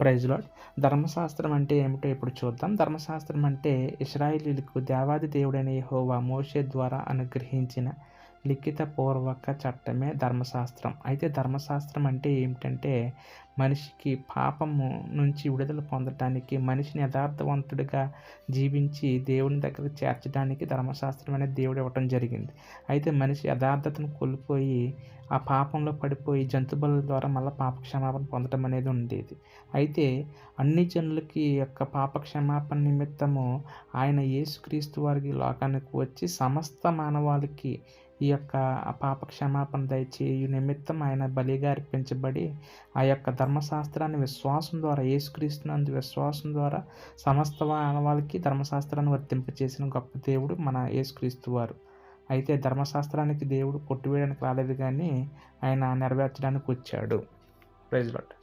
Praise lord ధర్మశాస్త్రం అంటే ఏమిటో ఇప్పుడు చూద్దాం. ధర్మశాస్త్రం అంటే ఇస్రాయిలీలకు దేవాది దేవుడైన యహోవా మోషే ద్వారా అనుగ్రహించిన లిఖిత పూర్వక చట్టమే ధర్మశాస్త్రం. అయితే ధర్మశాస్త్రం అంటే ఏమిటంటే మనిషికి పాపము నుంచి విడుదల పొందటానికి మనిషిని యథార్థవంతుడిగా జీవించి దేవుని దగ్గర చేర్చడానికి ధర్మశాస్త్రం అనేది దేవుడు ఇవ్వటం జరిగింది. అయితే మనిషి యథార్థతను కోల్పోయి ఆ పాపంలో పడిపోయి జంతుబల ద్వారా మళ్ళీ పాప క్షమాపణ పొందడం అనేది ఉండేది. అయితే అన్ని జనులకి ఈ యొక్క పాప క్షమాపణ నిమిత్తము ఆయన యేసుక్రీస్తు వారికి లోకానికి వచ్చి సమస్త మానవాళికి ఈ యొక్క పాప క్షమాపణ దయచేయు నిమిత్తం ఆయన బలిగా అర్పించబడి ఆ యొక్క ధర్మశాస్త్రాన్ని విశ్వాసం ద్వారా యేసుక్రీస్తునందు విశ్వాసం ద్వారా సమస్త మానవాళికి ధర్మశాస్త్రాన్ని వర్తింపచేసిన గొప్ప దేవుడు మన యేసుక్రీస్తు వారు. అయితే ధర్మశాస్త్రానికి దేవుడు కొట్టివేయడానికి రాలేదు కానీ ఆయన నెరవేర్చడానికి వచ్చాడు. Praise lot